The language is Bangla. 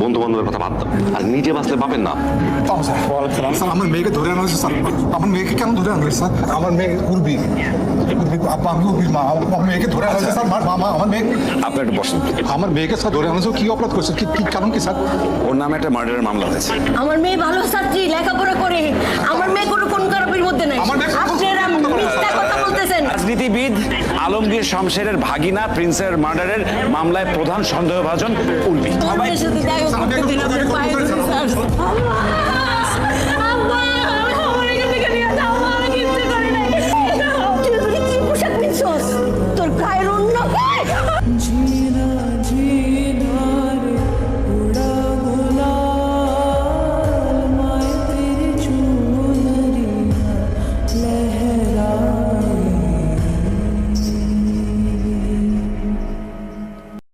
বান্ধবের কথা ভাবতাম আর নিজে বাঁচলে পাবেন না। স্যার আমার মেয়েকে ধরে আনা হয়েছে স্যার আমার মেয়েকে কেন ধরে আনা হয়েছে স্যার? আমার মেয়ে উর্বি। উর্বি আমি উর্বির মা। আমার মেয়েকে ধরে আনা হয়েছে স্যার আমার মেয়ে আপনি একটু বসেন। আমার মেয়েকে স্যার ধরে আনা হয়েছে কি অপরাধ করছে? কি কি কারণ কি স্যার? ওর নামে একটা মার্ডারের মামলা হয়েছে। আমার মেয়ে ভালো ছাত্রী আলমগীর। শামশেরের ভাগিনা প্রিন্সের মার্ডারের মামলায় প্রধান সন্দেহভাজন উর্মি। তোর